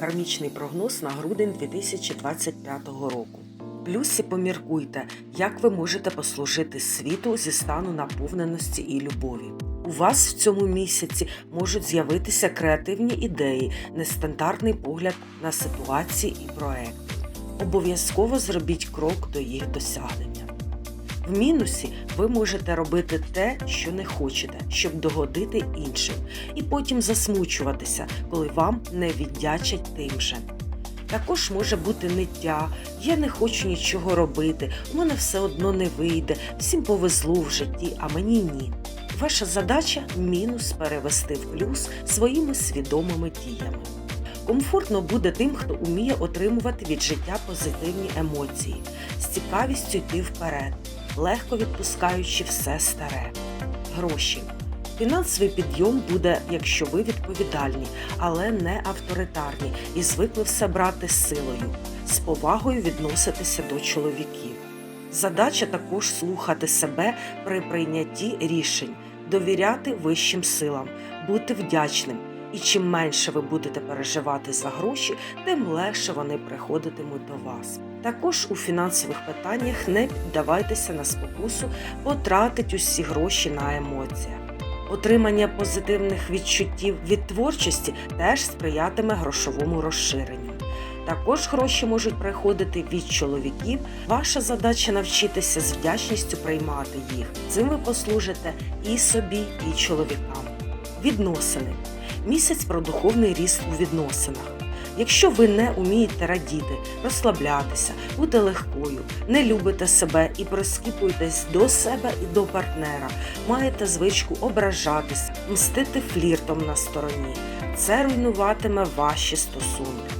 кармічний прогноз на грудень 2025 року. Плюсі поміркуйте, як ви можете послужити світу зі стану наповненості і любові. У вас в цьому місяці можуть з'явитися креативні ідеї, нестандартний погляд на ситуації і проекти. Обов'язково зробіть крок до їх досягнення. В мінусі ви можете робити те, що не хочете, щоб догодити іншим, і потім засмучуватися, коли вам не віддячать тим же. Також може бути ниття, я не хочу нічого робити, у мене все одно не вийде, всім повезло в житті, а мені ні. Ваша задача мінус перевести в плюс своїми свідомими діями. Комфортно буде тим, хто уміє отримувати від життя позитивні емоції, з цікавістю йти вперед, легко відпускаючи все старе. Гроші. Фінансовий підйом буде, якщо ви відповідальні, але не авторитарні і звикли все брати силою, з повагою відноситися до чоловіків. Задача також слухати себе при прийнятті рішень, довіряти вищим силам, бути вдячним. І чим менше ви будете переживати за гроші, тим легше вони приходитимуть до вас. Також у фінансових питаннях не піддавайтеся на спокусу потратить усі гроші на емоціях. Отримання позитивних відчуттів від творчості теж сприятиме грошовому розширенню. Також гроші можуть приходити від чоловіків. Ваша задача навчитися з вдячністю приймати їх. Цим ви послужите і собі, і чоловікам. Відносини. Місяць про духовний ріст у відносинах. Якщо ви не умієте радіти, розслаблятися, бути легкою, не любите себе і прискіпуєтесь до себе і до партнера, маєте звичку ображатися, мстити фліртом на стороні. Це руйнуватиме ваші стосунки.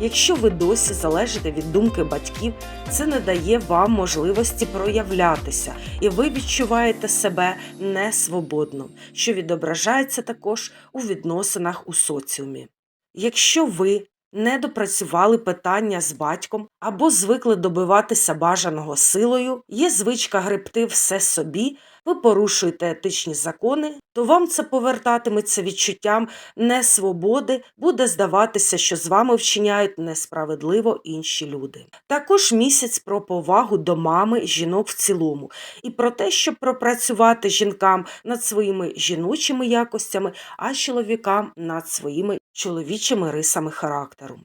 Якщо ви досі залежите від думки батьків, це не дає вам можливості проявлятися, і ви відчуваєте себе несвободно, що відображається також у відносинах у соціумі. Якщо ви не допрацювали питання з батьком або звикли добиватися бажаного силою, є звичка гребти все собі, ви порушуєте етичні закони, то вам це повертатиметься відчуттям несвободи, буде здаватися, що з вами вчиняють несправедливо інші люди. Також місяць про повагу до мами жінок в цілому, і про те, щоб пропрацювати жінкам над своїми жіночими якостями, а чоловікам над своїми чоловічими рисами характеру.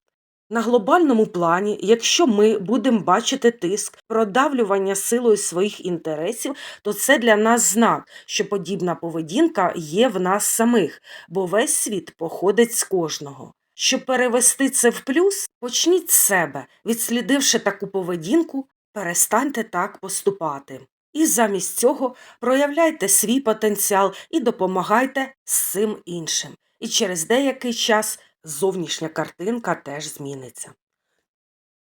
На глобальному плані, якщо ми будемо бачити тиск, продавлювання силою своїх інтересів, то це для нас знак, що подібна поведінка є в нас самих, бо весь світ походить з кожного. Щоб перевести це в плюс, почніть з себе, відслідивши таку поведінку, перестаньте так поступати. І замість цього проявляйте свій потенціал і допомагайте з цим іншим. І через деякий час зовнішня картинка теж зміниться.